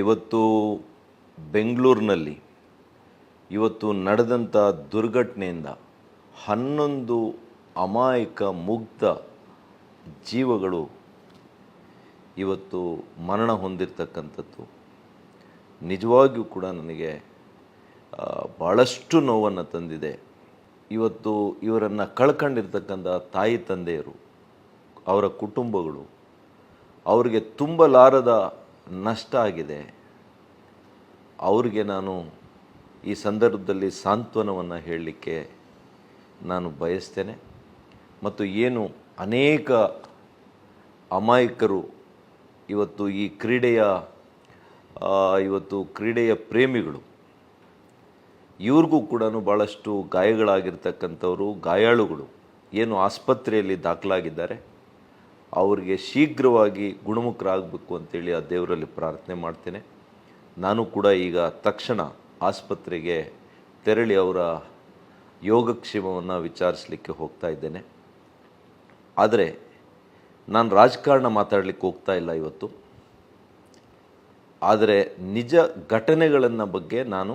ಇವತ್ತು ಬೆಂಗಳೂರಿನಲ್ಲಿ, ಇವತ್ತು ನಡೆದಂಥ ದುರ್ಘಟನೆಯಿಂದ ಹನ್ನೊಂದು ಅಮಾಯಕ ಮುಗ್ಧ ಜೀವಗಳು ಇವತ್ತು ಮರಣ ಹೊಂದಿರತಕ್ಕಂಥದ್ದು. ನಿಜವಾಗಿಯೂ ಕೂಡ ನನಗೆ ಭಾಳಷ್ಟು ನೋವನ್ನು ತಂದಿದೆ. ಇವತ್ತು ಇವರನ್ನು ಕಳ್ಕೊಂಡಿರ್ತಕ್ಕಂಥ ತಾಯಿ, ತಂದೆಯರು, ಅವರ ಕುಟುಂಬಗಳು, ಅವರಿಗೆ ತುಂಬಲಾರದ ನಷ್ಟ ಆಗಿದೆ. ಅವ್ರಿಗೆ ನಾನು ಈ ಸಂದರ್ಭದಲ್ಲಿ ಸಾಂತ್ವನವನ್ನು ಹೇಳಲಿಕ್ಕೆ ನಾನು ಬಯಸ್ತೇನೆ. ಮತ್ತು ಏನು ಅನೇಕ ಅಮಾಯಕರು ಇವತ್ತು ಈ ಕ್ರೀಡೆಯ ಇವತ್ತು ಕ್ರೀಡೆಯ ಪ್ರೇಮಿಗಳು, ಇವ್ರಿಗೂ ಕೂಡ ಭಾಳಷ್ಟು ಗಾಯಗಳಾಗಿರ್ತಕ್ಕಂಥವರು, ಗಾಯಾಳುಗಳು ಏನು ಆಸ್ಪತ್ರೆಯಲ್ಲಿ ದಾಖಲಾಗಿದ್ದಾರೆ. ಅವರಿಗೆ ಶೀಘ್ರವಾಗಿ ಗುಣಮುಖರಾಗಬೇಕು ಅಂತೇಳಿ ಆ ದೇವರಲ್ಲಿ ಪ್ರಾರ್ಥನೆ ಮಾಡ್ತೇನೆ. ನಾನು ಕೂಡ ಈಗ ತಕ್ಷಣ ಆಸ್ಪತ್ರೆಗೆ ತೆರಳಿ ಅವರ ಯೋಗಕ್ಷೇಮವನ್ನು ವಿಚಾರಿಸಲಿಕ್ಕೆ ಹೋಗ್ತಾ ಇದ್ದೇನೆ. ಆದರೆ ನಾನು ರಾಜಕಾರಣ ಮಾತಾಡಲಿಕ್ಕೆ ಹೋಗ್ತಾ ಇಲ್ಲ ಇವತ್ತು. ಆದರೆ ನಿಜ ಘಟನೆಗಳನ್ನು ಬಗ್ಗೆ ನಾನು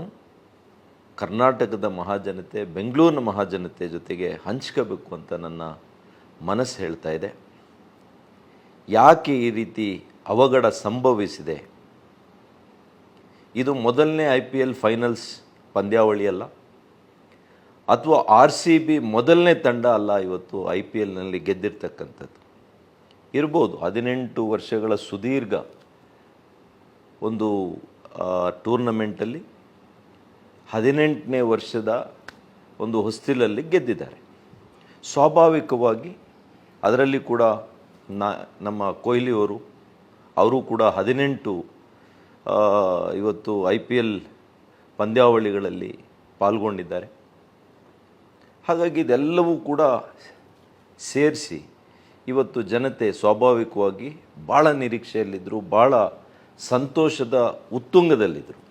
ಕರ್ನಾಟಕದ ಮಹಾಜನತೆ, ಬೆಂಗಳೂರಿನ ಮಹಾಜನತೆ ಜೊತೆಗೆ ಹಂಚ್ಕೋಬೇಕು ಅಂತ ನನ್ನ ಮನಸ್ಸು ಹೇಳ್ತಾ ಇದೆ. ಯಾಕೆ ಈ ರೀತಿ ಅವಘಡ ಸಂಭವಿಸಿದೆ? ಇದು ಮೊದಲನೇ ಐ ಪಿ ಎಲ್ ಫೈನಲ್ಸ್ ಪಂದ್ಯಾವಳಿಯಲ್ಲ ಅಥವಾ ಆರ್ ಸಿ ಬಿ ಮೊದಲನೇ ತಂಡ ಅಲ್ಲ ಇವತ್ತು ಐ ಪಿ ಎಲ್ನಲ್ಲಿ ಗೆದ್ದಿರ್ತಕ್ಕಂಥದ್ದು. ಇರ್ಬೋದು, ಹದಿನೆಂಟು ವರ್ಷಗಳ ಸುದೀರ್ಘ ಒಂದು ಟೂರ್ನಮೆಂಟಲ್ಲಿ ಹದಿನೆಂಟನೇ ವರ್ಷದ ಒಂದು ಹೊಸ್ತಿಲಲ್ಲಿ ಗೆದ್ದಿದ್ದಾರೆ. ಸ್ವಾಭಾವಿಕವಾಗಿ ಅದರಲ್ಲಿ ಕೂಡ ನಾ ನಮ್ಮ ಕೊಹ್ಲಿಯವರು, ಅವರು ಕೂಡ ಹದಿನೆಂಟು ಇವತ್ತು ಐ ಪಿ ಎಲ್ ಪಂದ್ಯಾವಳಿಗಳಲ್ಲಿ ಪಾಲ್ಗೊಂಡಿದ್ದಾರೆ. ಹಾಗಾಗಿ ಇದೆಲ್ಲವೂ ಕೂಡ ಸೇರಿಸಿ ಇವತ್ತು ಜನತೆ ಸ್ವಾಭಾವಿಕವಾಗಿ ಭಾಳ ನಿರೀಕ್ಷೆಯಲ್ಲಿದ್ದರು ಭಾಳ ಸಂತೋಷದ ಉತ್ತುಂಗದಲ್ಲಿದ್ದರು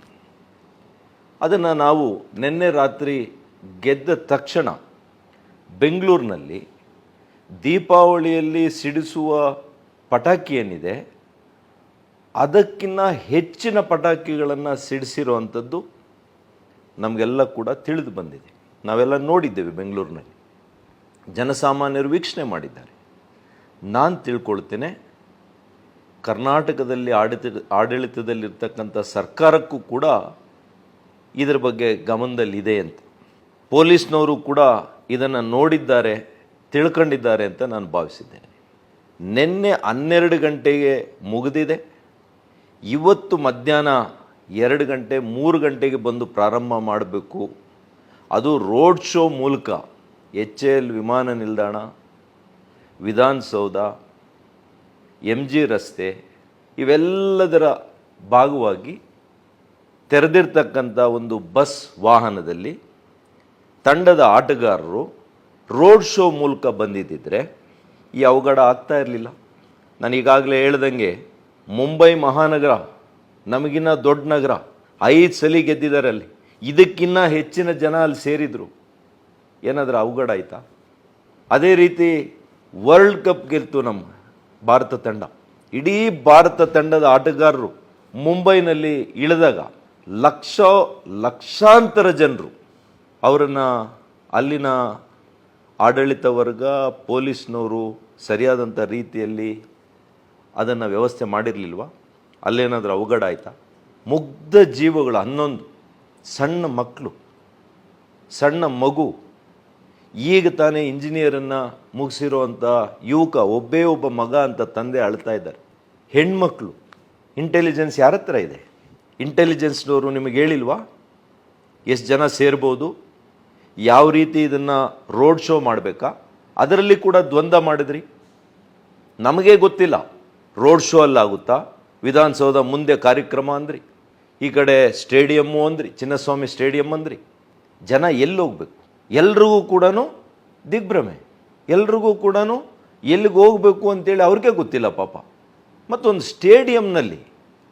ಅದನ್ನು ನಾವು ನಿನ್ನೆ ರಾತ್ರಿ ಗೆದ್ದ ತಕ್ಷಣ ಬೆಂಗಳೂರಿನಲ್ಲಿ ದೀಪಾವಳಿಯಲ್ಲಿ ಸಿಡಿಸುವ ಪಟಾಕಿ ಏನಿದೆ ಅದಕ್ಕಿಂತ ಹೆಚ್ಚಿನ ಪಟಾಕಿಗಳನ್ನು ಸಿಡಿಸಿರುವಂಥದ್ದು ನಮಗೆಲ್ಲ ಕೂಡ ತಿಳಿದು ಬಂದಿದೆ. ನಾವೆಲ್ಲ ನೋಡಿದ್ದೇವೆ ಬೆಂಗಳೂರಿನಲ್ಲಿ. ಜನಸಾಮಾನ್ಯರು ವೀಕ್ಷಣೆ ಮಾಡಿದ್ದಾರೆ. ನಾನು ತಿಳ್ಕೊಳ್ತೇನೆ, ಕರ್ನಾಟಕದಲ್ಲಿ ಆಡಳಿತ ಆಡಳಿತದಲ್ಲಿರ್ತಕ್ಕಂಥ ಸರ್ಕಾರಕ್ಕೂ ಕೂಡ ಇದರ ಬಗ್ಗೆ ಗಮನದಲ್ಲಿದೆ ಅಂತ. ಪೊಲೀಸ್ನವರು ಕೂಡ ಇದನ್ನು ನೋಡಿದ್ದಾರೆ. ತಿಳ್ಕೊಂಡಿದ್ದಾರೆ ಅಂತ ನಾನು ಭಾವಿಸಿದ್ದೇನೆ. ನಿನ್ನೆ ಹನ್ನೆರಡು ಗಂಟೆಗೆ ಮುಗಿದಿದೆ. ಇವತ್ತು ಮಧ್ಯಾಹ್ನ ಎರಡು ಗಂಟೆ, ಮೂರು ಗಂಟೆಗೆ ಬಂದು ಪ್ರಾರಂಭ ಮಾಡಬೇಕು. ಅದು ರೋಡ್ ಶೋ ಮೂಲಕ, ಎಚ್ ಎ ಎಲ್ ವಿಮಾನ ನಿಲ್ದಾಣ, ವಿಧಾನಸೌಧ ಎಂ ಜಿ ರಸ್ತೆ, ಇವೆಲ್ಲದರ ಭಾಗವಾಗಿ ತೆರೆದಿರ್ತಕ್ಕಂಥ ಒಂದು ಬಸ್ ವಾಹನದಲ್ಲಿ ತಂಡದ ಆಟಗಾರರು ರೋಡ್ ಶೋ ಮೂಲಕ ಬಂದಿದ್ದಿದ್ರೆ ಈ ಅವಘಡ ಆಗ್ತಾ ಇರಲಿಲ್ಲ. ನಾನು ಈಗಾಗಲೇ ಹೇಳ್ದಂಗೆ ಮುಂಬೈ ಮಹಾನಗರ, ನಮಗಿನ್ನ ದೊಡ್ಡ ನಗರ, ಐದು ಸಲಿ ಗೆದ್ದಿದ್ದಾರೆ ಅಲ್ಲಿ ಇದಕ್ಕಿನ್ನ ಹೆಚ್ಚಿನ ಜನ ಅಲ್ಲಿ ಸೇರಿದರು. ಏನಾದರೂ ಅವಘಡ ಆಯಿತಾ? ಅದೇ ರೀತಿ ವರ್ಲ್ಡ್ ಕಪ್ ಗೆಲ್ತು ನಮ್ಮ ಭಾರತ ತಂಡ. ಇಡೀ ಭಾರತ ತಂಡದ ಆಟಗಾರರು ಮುಂಬೈನಲ್ಲಿ ಇಳಿದಾಗ ಲಕ್ಷ ಲಕ್ಷಾಂತರ ಜನರು ಅವರನ್ನು ಅಲ್ಲಿನ ಆಡಳಿತ ವರ್ಗ ಪೊಲೀಸ್ನವರು ಸರಿಯಾದಂಥ ರೀತಿಯಲ್ಲಿ ಅದನ್ನು ವ್ಯವಸ್ಥೆ ಮಾಡಿರಲಿಲ್ವ? ಅಲ್ಲೇನಾದರೂ ಅವಘಡ ಆಯಿತಾ? ಮುಗ್ಧ ಜೀವಗಳು ಹನ್ನೊಂದು, ಸಣ್ಣ ಮಕ್ಕಳು ಸಣ್ಣ ಮಗು, ಈಗ ತಾನೇ ಇಂಜಿನಿಯರನ್ನು ಮುಗಿಸಿರುವಂಥ ಯುವಕ, ಒಬ್ಬೇ ಒಬ್ಬ ಮಗ ಅಂತ ತಂದೆ ಅಳ್ತಾ ಇದ್ದಾರೆ. ಹೆಣ್ಮಕ್ಳು ಇಂಟೆಲಿಜೆನ್ಸ್ ಯಾರ ಹತ್ರ ಇದೆ? ಇಂಟೆಲಿಜೆನ್ಸ್ನವರು ನಿಮಗೆ ಹೇಳಿಲ್ವಾ? ಎಷ್ಟು ಜನ ಸೇರ್ಬೋದು? ಯಾವ ರೀತಿ ಇದನ್ನು ರೋಡ್ ಶೋ ಮಾಡಬೇಕಾ? ಅದರಲ್ಲಿ ಕೂಡ ದ್ವಂದ್ವ ಮಾಡಿದ್ರಿ. ನಮಗೆ ಗೊತ್ತಿಲ್ಲ. ರೋಡ್ ಶೋ ಅಲ್ಲಾಗುತ್ತಾ ವಿಧಾನಸೌಧ ಮುಂದೆ ಕಾರ್ಯಕ್ರಮ ಅಂದ್ರಿ. ಈ ಕಡೆ ಸ್ಟೇಡಿಯಮ್ಮು ಅಂದ್ರಿ. ಚಿನ್ನಸ್ವಾಮಿ ಸ್ಟೇಡಿಯಂ ಅಂದ್ರಿ. ಜನ ಎಲ್ಲಿ ಹೋಗ್ಬೇಕು? ಎಲ್ರಿಗೂ ಕೂಡ ದಿಗ್ಭ್ರಮೆ. ಎಲ್ರಿಗೂ ಕೂಡ ಎಲ್ಲಿಗೆ ಹೋಗಬೇಕು ಅಂತೇಳಿ ಅವ್ರಿಗೆ ಗೊತ್ತಿಲ್ಲ ಪಾಪ. ಮತ್ತೊಂದು ಸ್ಟೇಡಿಯಂನಲ್ಲಿ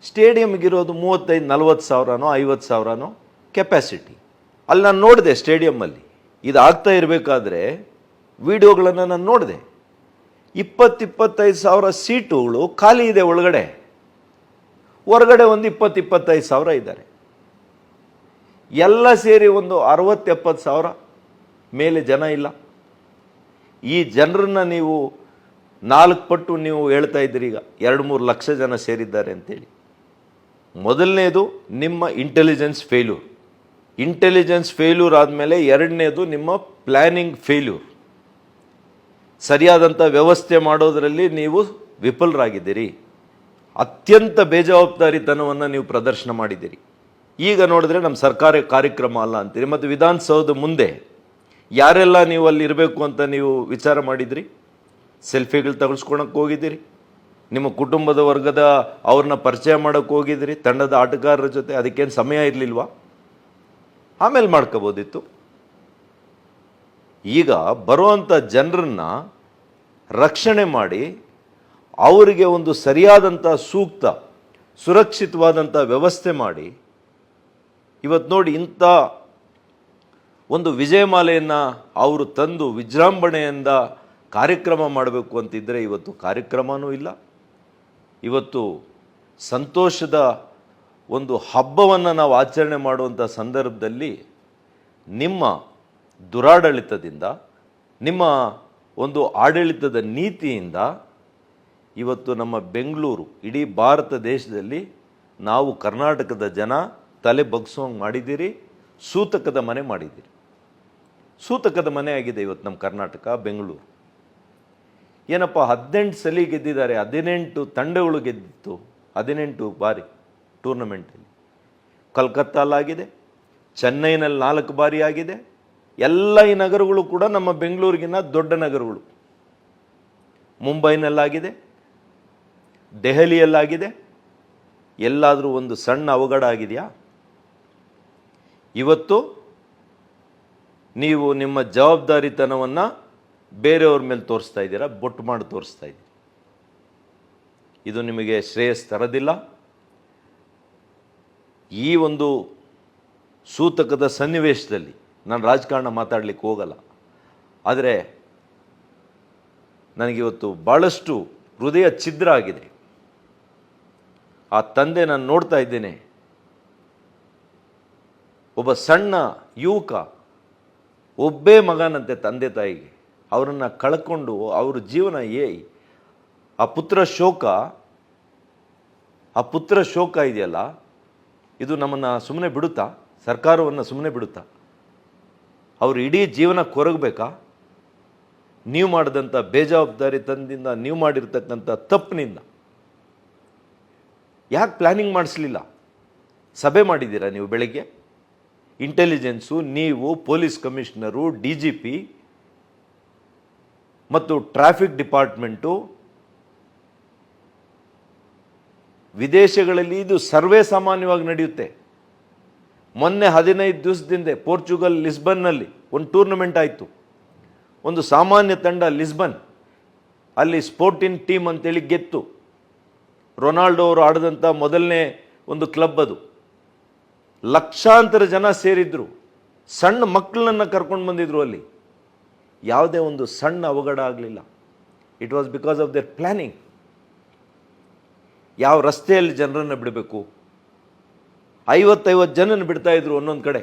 ಸ್ಟೇಡಿಯಮ್ಗಿರೋದು ಮೂವತ್ತೈದು, ನಲ್ವತ್ತು ಸಾವಿರನೋ, ಐವತ್ತು ಸಾವಿರನೋ ಕೆಪಾಸಿಟಿ ಅಲ್ಲಿ ನಾನು ನೋಡಿದೆ ಸ್ಟೇಡಿಯಮ್ಮಲ್ಲಿ ಇದು ಆಗ್ತಾ ಇರಬೇಕಾದ್ರೆ ವಿಡಿಯೋಗಳನ್ನು ನಾನು ನೋಡಿದೆ. ಇಪ್ಪತ್ತಿಪ್ಪತ್ತೈದು ಸಾವಿರ ಸೀಟುಗಳು ಖಾಲಿ ಇದೆ ಒಳಗಡೆ. ಹೊರಗಡೆ ಒಂದು ಇಪ್ಪತ್ತು ಇಪ್ಪತ್ತೈದು ಸಾವಿರ ಇದ್ದಾರೆ. ಎಲ್ಲ ಸೇರಿ ಒಂದು ಅರವತ್ತು ಎಪ್ಪತ್ತು ಸಾವಿರ ಮೇಲೆ ಜನ ಇಲ್ಲ. ಈ ಜನರನ್ನು ನೀವು ನಾಲ್ಕು ಪಟ್ಟು ನೀವು ಹೇಳ್ತಾ ಇದ್ದೀರಿ ಈಗ. ಎರಡು ಮೂರು ಲಕ್ಷ ಜನ ಸೇರಿದ್ದಾರೆ ಅಂತೇಳಿ. ಮೊದಲನೇದು ನಿಮ್ಮ ಇಂಟೆಲಿಜೆನ್ಸ್ ಫೇಲ್ಯೂರ್ ಇಂಟೆಲಿಜೆನ್ಸ್ ಫೇಲ್ಯೂರ್ ಆದಮೇಲೆ ಎರಡನೇದು ನಿಮ್ಮ ಪ್ಲ್ಯಾನಿಂಗ್ ಫೇಲ್ಯೂರ್ ಸರಿಯಾದಂಥ ವ್ಯವಸ್ಥೆ ಮಾಡೋದರಲ್ಲಿ ನೀವು ವಿಫಲರಾಗಿದ್ದೀರಿ. ಅತ್ಯಂತ ಬೇಜವಾಬ್ದಾರಿತನವನ್ನು ನೀವು ಪ್ರದರ್ಶನ ಮಾಡಿದ್ದೀರಿ. ಈಗ ನೋಡಿದ್ರೆ ನಮ್ಮ ಸರ್ಕಾರ ಕಾರ್ಯಕ್ರಮ ಅಲ್ಲ ಅಂತೀರಿ. ಮತ್ತು ವಿಧಾನಸೌಧ ಮುಂದೆ ಯಾರೆಲ್ಲ ನೀವು ಅಲ್ಲಿ ಇರಬೇಕು ಅಂತ ನೀವು ವಿಚಾರ ಮಾಡಿದ್ರಿ? ಸೆಲ್ಫಿಗಳು ತಗೊಳ್ಸ್ಕೊಳಕ್ಕೆ ಹೋಗಿದ್ದೀರಿ? ನಿಮ್ಮ ಕುಟುಂಬದ ವರ್ಗದ ಅವ್ರನ್ನ ಪರಿಚಯ ಮಾಡೋಕ್ಕೆ ಹೋಗಿದ್ದೀರಿ? ತಂಡದ ಆಟಗಾರರ ಜೊತೆ ಅದಕ್ಕೇನು ಸಮಯ ಇರಲಿಲ್ವಾ? ಆಮೇಲೆ ಮಾಡ್ಕೋಬೋದಿತ್ತು. ಈಗ ಬರುವಂಥ ಜನರನ್ನ ರಕ್ಷಣೆ ಮಾಡಿ ಅವರಿಗೆ ಒಂದು ಸರಿಯಾದಂಥ ಸೂಕ್ತ ಸುರಕ್ಷಿತವಾದಂಥ ವ್ಯವಸ್ಥೆ ಮಾಡಿ ಇವತ್ತು ನೋಡಿ ಇಂಥ ಒಂದು ವಿಜಯಮಾಲೆಯನ್ನು ಅವರು ತಂದು ವಿಜೃಂಭಣೆಯಿಂದ ಕಾರ್ಯಕ್ರಮ ಮಾಡಬೇಕು ಅಂತಿದ್ದರೆ ಇವತ್ತು ಕಾರ್ಯಕ್ರಮವೂ ಇಲ್ಲ. ಇವತ್ತು ಸಂತೋಷದ ಒಂದು ಹಬ್ಬವನ್ನು ನಾವು ಆಚರಣೆ ಮಾಡುವಂಥ ಸಂದರ್ಭದಲ್ಲಿ ನಿಮ್ಮ ದುರಾಡಳಿತದಿಂದ, ನಿಮ್ಮ ಒಂದು ಆಡಳಿತದ ನೀತಿಯಿಂದ ಇವತ್ತು ನಮ್ಮ ಬೆಂಗಳೂರು, ಇಡೀ ಭಾರತ ದೇಶದಲ್ಲಿ ನಾವು ಕರ್ನಾಟಕದ ಜನ ತಲೆ ಬಗ್ಸೋಂಗೆ ಮಾಡಿದ್ದೀರಿ, ಸೂತಕದ ಮನೆ ಮಾಡಿದ್ದೀರಿ. ಸೂತಕದ ಮನೆ ಆಗಿದೆ ಇವತ್ತು ನಮ್ಮ ಕರ್ನಾಟಕ, ಬೆಂಗಳೂರು. ಏನಪ್ಪ, ಹದಿನೆಂಟು ಸಲ ಗೆದ್ದಿದ್ದಾರೆ, ಹದಿನೆಂಟು ತಂಡಗಳು ಗೆದ್ದಿತ್ತು, ಹದಿನೆಂಟು ಬಾರಿ. ಟೂರ್ನಮೆಂಟಲ್ಲಿ. ಕಲ್ಕತ್ತಾಲಾಗಿದೆ ಚೆನ್ನೈನಲ್ಲಿ ನಾಲ್ಕು ಬಾರಿ ಆಗಿದೆ. ಎಲ್ಲ ಈ ನಗರಗಳು ಕೂಡ ನಮ್ಮ ಬೆಂಗಳೂರಿಗಿನ ದೊಡ್ಡ ನಗರಗಳು. ಮುಂಬೈನಲ್ಲಾಗಿದೆ, ದೆಹಲಿಯಲ್ಲಾಗಿದೆ. ಎಲ್ಲಾದರೂ ಒಂದು ಸಣ್ಣ ಅವಘಡ ಆಗಿದೆಯಾ? ಇವತ್ತು ನೀವು ನಿಮ್ಮ ಜವಾಬ್ದಾರಿತನವನ್ನು ಬೇರೆಯವ್ರ ಮೇಲೆ ತೋರಿಸ್ತಾ ಇದ್ದೀರಾ, ಬೊಟ್ಟು ಮಾಡಿ ತೋರಿಸ್ತಾ ಇದ್ದೀರಿ? ಇದು ನಿಮಗೆ ಶ್ರೇಯಸ್ ತರದಿಲ್ಲ. ಈ ಒಂದು ಸೂತಕದ ಸನ್ನಿವೇಶದಲ್ಲಿ ನಾನು ರಾಜಕಾರಣ ಮಾತಾಡಲಿಕ್ಕೆ ಹೋಗಲ್ಲ. ಆದರೆ ನನಗಿವತ್ತು ಭಾಳಷ್ಟು ಹೃದಯ ಛಿದ್ರ ಆಗಿದೆ. ಆ ತಂದೆ ನಾನು ನೋಡ್ತಾ ಇದ್ದೇನೆ. ಒಬ್ಬ ಸಣ್ಣ ಯುವಕ, ಒಬ್ಬೇ ಮಗನಂತೆ ತಂದೆ ತಾಯಿಗೆ. ಅವರನ್ನು ಕಳ್ಕೊಂಡು ಅವ್ರ ಜೀವನ ಏ, ಆ ಪುತ್ರ ಶೋಕ, ಆ ಪುತ್ರ ಶೋಕ ಇದೆಯಲ್ಲ ಇದು ನಮ್ಮನ್ನು ಸುಮ್ಮನೆ ಬಿಡುತ್ತಾ? ಸರ್ಕಾರವನ್ನು ಸುಮ್ಮನೆ ಬಿಡುತ್ತಾ? ಅವರು ಇಡೀ ಜೀವನ ಕೊರಗಬೇಕಾ? ನೀವು ಮಾಡಿದಂಥ ಬೇಜವಾಬ್ದಾರಿ ತಂದಿಂದ ನೀವು ಮಾಡಿರ್ತಕ್ಕಂಥ ತಪ್ಪಿನಿಂದ. ಯಾಕೆ ಪ್ಲ್ಯಾನಿಂಗ್ ಮಾಡಿಸ್ಲಿಲ್ಲ? ಸಭೆ ಮಾಡಿದ್ದೀರಾ ನೀವು ಬೆಳಗ್ಗೆ? ಇಂಟೆಲಿಜೆನ್ಸು ನೀವು police commissioner D G P ಮತ್ತು ಟ್ರಾಫಿಕ್ ಡಿಪಾರ್ಟ್ಮೆಂಟು ವಿದೇಶಗಳಲ್ಲಿ ಇದು ಸರ್ವೇ ಸಾಮಾನ್ಯವಾಗಿ ನಡೆಯುತ್ತೆ. ಮೊನ್ನೆ ಹದಿನೈದು ದಿವಸದಿಂದ ಪೋರ್ಚುಗಲ್, ಲಿಸ್ಬನ್ನಲ್ಲಿ ಒಂದು ಟೂರ್ನಮೆಂಟ್ ಆಯಿತು. ಒಂದು ಸಾಮಾನ್ಯ ತಂಡ ಲಿಸ್ಬನ್. ಅಲ್ಲಿ ಸ್ಪೋರ್ಟಿನ್ ಟೀಮ್ ಅಂತೇಳಿ ಗೆತ್ತು. ರೊನಾಲ್ಡೋ ಅವರು ಆಡಿದಂಥ ಮೊದಲನೇ ಒಂದು ಕ್ಲಬ್ ಅದು. ಲಕ್ಷಾಂತರ ಜನ ಸೇರಿದ್ರು. ಸಣ್ಣ ಮಕ್ಕಳನ್ನು ಕರ್ಕೊಂಡು ಬಂದಿದ್ರು ಅಲ್ಲಿ. ಯಾವುದೇ ಒಂದು ಸಣ್ಣ ಅವಘಡ ಆಗಲಿಲ್ಲ. It was because of their planning ಯಾವ ರಸ್ತೆಯಲ್ಲಿ ಜನರನ್ನು ಬಿಡಬೇಕು? ಐವತ್ತೈವತ್ತು ಜನನ ಬಿಡ್ತಾ ಇದ್ರು ಒಂದೊಂದು ಕಡೆ.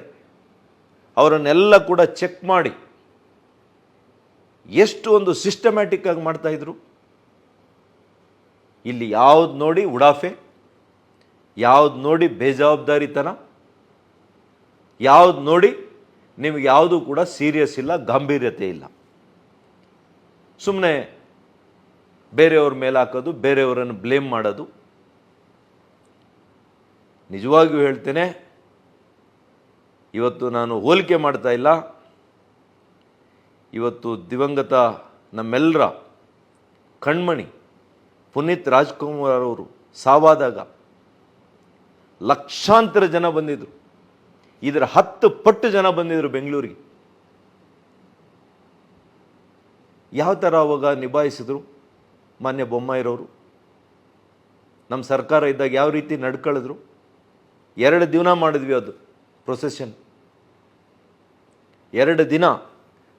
ಅವರನ್ನೆಲ್ಲ ಕೂಡ ಚೆಕ್ ಮಾಡಿ. ಎಷ್ಟು ಒಂದು ಸಿಸ್ಟಮ್ಯಾಟಿಕ್ ಆಗಿ ಮಾಡ್ತಾ ಇದ್ರು? ಇಲ್ಲಿ ಯಾವ್ದು ನೋಡಿ ಉಡಾಫೆ? ಯಾವ್ದು ನೋಡಿ ಬೇಜವಾಬ್ದಾರಿತನ? ಯಾವ್ದು ನೋಡಿ ನಿಮ್ಗೆ ಯಾವುದು ಕೂಡ ಸೀರಿಯಸ್ ಇಲ್ಲ, ಗಾಂಭೀರ್ಯತೆ ಇಲ್ಲ. ಸುಮ್ಮನೆ ಬೇರೆಯವ್ರ ಮೇಲೆ ಹಾಕೋದು, ಬೇರೆಯವರನ್ನು ಬ್ಲೇಮ್ ಮಾಡೋದು. ನಿಜವಾಗಿಯೂ ಹೇಳ್ತೇನೆ, ಇವತ್ತು ನಾನು ಹೋಲಿಕೆ ಮಾಡ್ತಾ ಇಲ್ಲ. ಇವತ್ತು ದಿವಂಗತ ನಮ್ಮೆಲ್ಲರ ಕಣ್ಮಣಿ ಪುನೀತ್ ರಾಜ್ಕುಮಾರ್ ಅವರು ಸಾವಾದಾಗ ಲಕ್ಷಾಂತರ ಜನ ಬಂದಿದ್ದರು ಇದರ ಹತ್ತು ಪಟ್ಟು ಜನ ಬಂದಿದ್ರು ಬೆಂಗಳೂರಿಗೆ. ಯಾವ ಥರ ಅವಾಗ ನಿಭಾಯಿಸಿದ್ರು ಮಾನ್ಯ ಬೊಮ್ಮಾಯಿರವರು? ನಮ್ಮ ಸರ್ಕಾರ ಇದ್ದಾಗ ಯಾವ ರೀತಿ ನಡ್ಕಳಿದ್ರು? ಎರಡು ದಿನ ಮಾಡಿದ್ವಿ ಅದು ಪ್ರೊಸೆಷನ್ ಎರಡು ದಿನ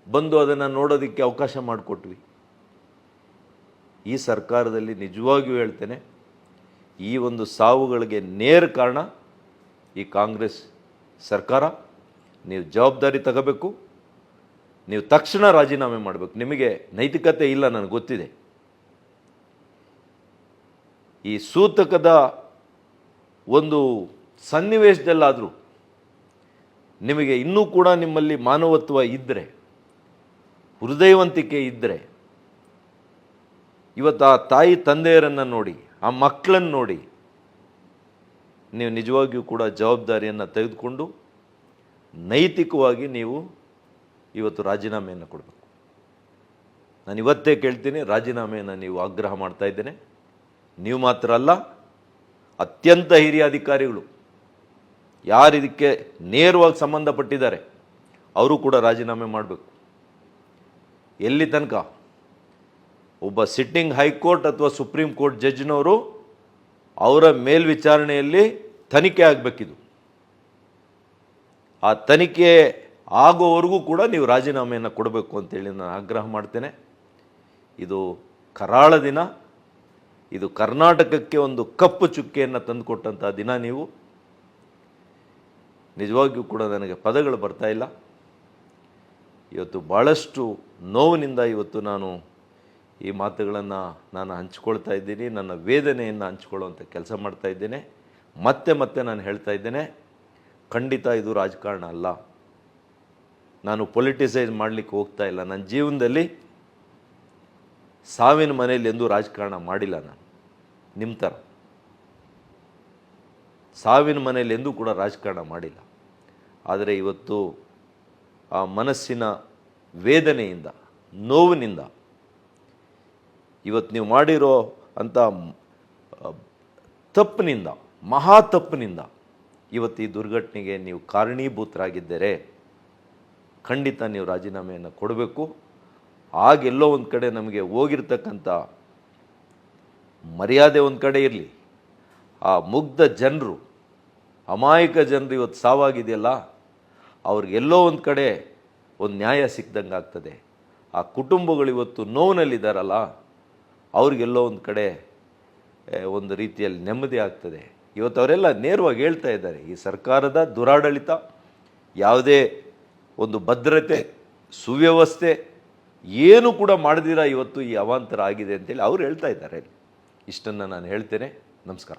ಬಂದು ಅದನ್ನು ನೋಡೋದಕ್ಕೆ ಅವಕಾಶ ಮಾಡಿಕೊಟ್ವಿ. ಈ ಸರ್ಕಾರದಲ್ಲಿ ನಿಜವಾಗಿಯೂ ಹೇಳ್ತೇನೆ, ಈ ಒಂದು ಸಾವುಗಳಿಗೆ ನೇರ ಕಾರಣ ಈ ಕಾಂಗ್ರೆಸ್ ಸರ್ಕಾರ. ನೀವು ಜವಾಬ್ದಾರಿ ತಗೋಬೇಕು, ನೀವು ತಕ್ಷಣ ರಾಜೀನಾಮೆ ಮಾಡಬೇಕು. ನಿಮಗೆ ನೈತಿಕತೆ ಇಲ್ಲ, ನನಗೆ ಗೊತ್ತಿದೆ. ಈ ಸೂತಕದ ಒಂದು ಸನ್ನಿವೇಶದಲ್ಲಾದರೂ ನಿಮಗೆ ಇನ್ನೂ ಕೂಡ ನಿಮ್ಮಲ್ಲಿ ಮಾನವತ್ವ ಇದ್ದರೆ ಹೃದಯವಂತಿಕೆ ಇದ್ದರೆ ಇವತ್ತು ಆ ತಾಯಿ ತಂದೆಯರನ್ನು ನೋಡಿ, ಆ ಮಕ್ಕಳನ್ನು ನೋಡಿ ನೀವು ನಿಜವಾಗಿಯೂ ಕೂಡ ಜವಾಬ್ದಾರಿಯನ್ನು ತೆಗೆದುಕೊಂಡು ನೈತಿಕವಾಗಿ ನೀವು ಇವತ್ತು ರಾಜೀನಾಮೆಯನ್ನು ಕೊಡಬೇಕು. ನಾನು ಇವತ್ತೇ ಕೇಳ್ತೀನಿ, ರಾಜೀನಾಮೆಯನ್ನು ನೀವು ಆಗ್ರಹ ಮಾಡ್ತಾ ಇದ್ದೇನೆ. ನೀವು ಮಾತ್ರ ಅಲ್ಲ, ಅತ್ಯಂತ ಹಿರಿಯ ಅಧಿಕಾರಿಗಳು ಯಾರು ಇದಕ್ಕೆ ನೇರವಾಗಿ ಸಂಬಂಧಪಟ್ಟಿದ್ದಾರೆ, ಅವರು ಕೂಡ ರಾಜೀನಾಮೆ ಮಾಡಬೇಕು. ಎಲ್ಲಿ ತನಕ? ಒಬ್ಬ ಸಿಟ್ಟಿಂಗ್ ಹೈಕೋರ್ಟ್ ಅಥವಾ ಸುಪ್ರೀಂ ಕೋರ್ಟ್ ಜಡ್ಜ್ನವರು ಅವರ ಮೇಲ್ವಿಚಾರಣೆಯಲ್ಲಿ ತನಿಖೆ ಆಗಬೇಕಿದು. ಆ ತನಿಖೆ ಆಗೋವರೆಗೂ ಕೂಡ ನೀವು ರಾಜೀನಾಮೆಯನ್ನು ಕೊಡಬೇಕು ಅಂತೇಳಿ ನಾನು ಆಗ್ರಹ ಮಾಡ್ತೇನೆ. ಇದು ಕರಾಳ ದಿನ. ಇದು ಕರ್ನಾಟಕಕ್ಕೆ ಒಂದು ಕಪ್ಪು ಚುಕ್ಕೆಯನ್ನು ತಂದುಕೊಟ್ಟಂಥ ದಿನ ನೀವು. ನಿಜವಾಗಿಯೂ ಕೂಡ ನನಗೆ ಪದಗಳು ಬರ್ತಾ ಇಲ್ಲ. ಇವತ್ತು ಭಾಳಷ್ಟು ನೋವಿನಿಂದ ಇವತ್ತು ನಾನು ಈ ಮಾತುಗಳನ್ನು ನಾನು ಹಂಚ್ಕೊಳ್ತಾ ಇದ್ದೀನಿ, ನನ್ನ ವೇದನೆಯನ್ನು ಹಂಚ್ಕೊಳ್ಳುವಂಥ ಕೆಲಸ ಮಾಡ್ತಾ ಇದ್ದೇನೆ. ಮತ್ತೆ ಮತ್ತೆ ನಾನು ಹೇಳ್ತಾ ಇದ್ದೇನೆ, ಖಂಡಿತ ಇದು ರಾಜಕಾರಣ ಅಲ್ಲ. ನಾನು ಪೊಲಿಟಿಸೈಸ್ ಮಾಡಲಿಕ್ಕೆ ಹೋಗ್ತಾ ಇಲ್ಲ. ನನ್ನ ಜೀವನದಲ್ಲಿ ಸಾವಿನ ಮನೆಯಲ್ಲಿ ಎಂದೂ ರಾಜಕಾರಣ ಮಾಡಿಲ್ಲ ನಾನು. ನಿಮ್ಮ ಥರ ಸಾವಿನ ಮನೆಯಲ್ಲಿ ಎಂದೂ ಕೂಡ ರಾಜಕಾರಣ ಮಾಡಿಲ್ಲ. ಆದರೆ ಇವತ್ತು ಆ ಮನಸ್ಸಿನ ವೇದನೆಯಿಂದ, ನೋವಿನಿಂದ ಇವತ್ತು ನೀವು ಮಾಡಿರೋ ಅಂಥ ತಪ್ಪಿನಿಂದ ಮಹಾ ತಪ್ಪಿನಿಂದ ಇವತ್ತು ಈ ದುರ್ಘಟನೆಗೆ ನೀವು ಕಾರಣೀಭೂತರಾಗಿದ್ದರೆ ಖಂಡಿತ ನೀವು ರಾಜೀನಾಮೆಯನ್ನು ಕೊಡಬೇಕು. ಆಗೆಲ್ಲೋ ಒಂದು ಕಡೆ ನಮಗೆ ಹೋಗಿರ್ತಕ್ಕಂಥ ಮರ್ಯಾದೆ ಒಂದು ಕಡೆ ಇರಲಿ. ಆ ಮುಗ್ಧ ಜನರು, ಅಮಾಯಕ ಜನರು ಇವತ್ತು ಸಾವಾಗಿದೆಯಲ್ಲ ಅವ್ರಿಗೆಲ್ಲೋ ಒಂದು ಕಡೆ ಒಂದು ನ್ಯಾಯ ಸಿಕ್ದಂಗೆ ಆಗ್ತದೆ ಆ ಕುಟುಂಬಗಳು ಇವತ್ತು ನೋವಿನಲ್ಲಿದ್ದಾರಲ್ಲ ಅವ್ರಿಗೆಲ್ಲೋ ಒಂದು ಕಡೆ ಒಂದು ರೀತಿಯಲ್ಲಿ ನೆಮ್ಮದಿ ಆಗ್ತದೆ. ಇವತ್ತು ಅವರೆಲ್ಲ ನೇರವಾಗಿ ಹೇಳ್ತಾ ಇದ್ದಾರೆ, ಈ ಸರ್ಕಾರದ ದುರಾಡಳಿತ, ಯಾವುದೇ ಒಂದು ಭದ್ರತೆ, ಸುವ್ಯವಸ್ಥೆ ಏನು ಕೂಡ ಮಾಡದಿರ ಇವತ್ತು ಈ ಅವಾಂತರ ಆಗಿದೆ ಅಂತೇಳಿ ಅವ್ರು ಹೇಳ್ತಾ ಇದ್ದಾರೆ. ಇಷ್ಟನ್ನು ನಾನು ಹೇಳ್ತೇನೆ. ನಮಸ್ಕಾರ.